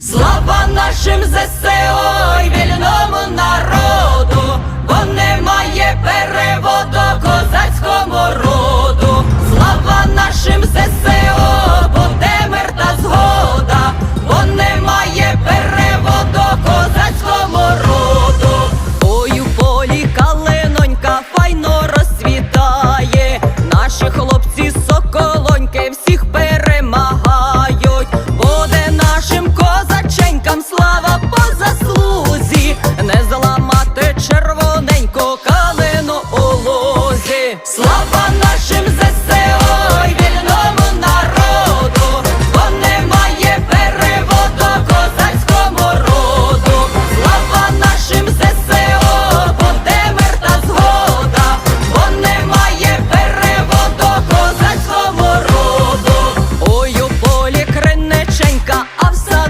Слава нашим народу! Слава!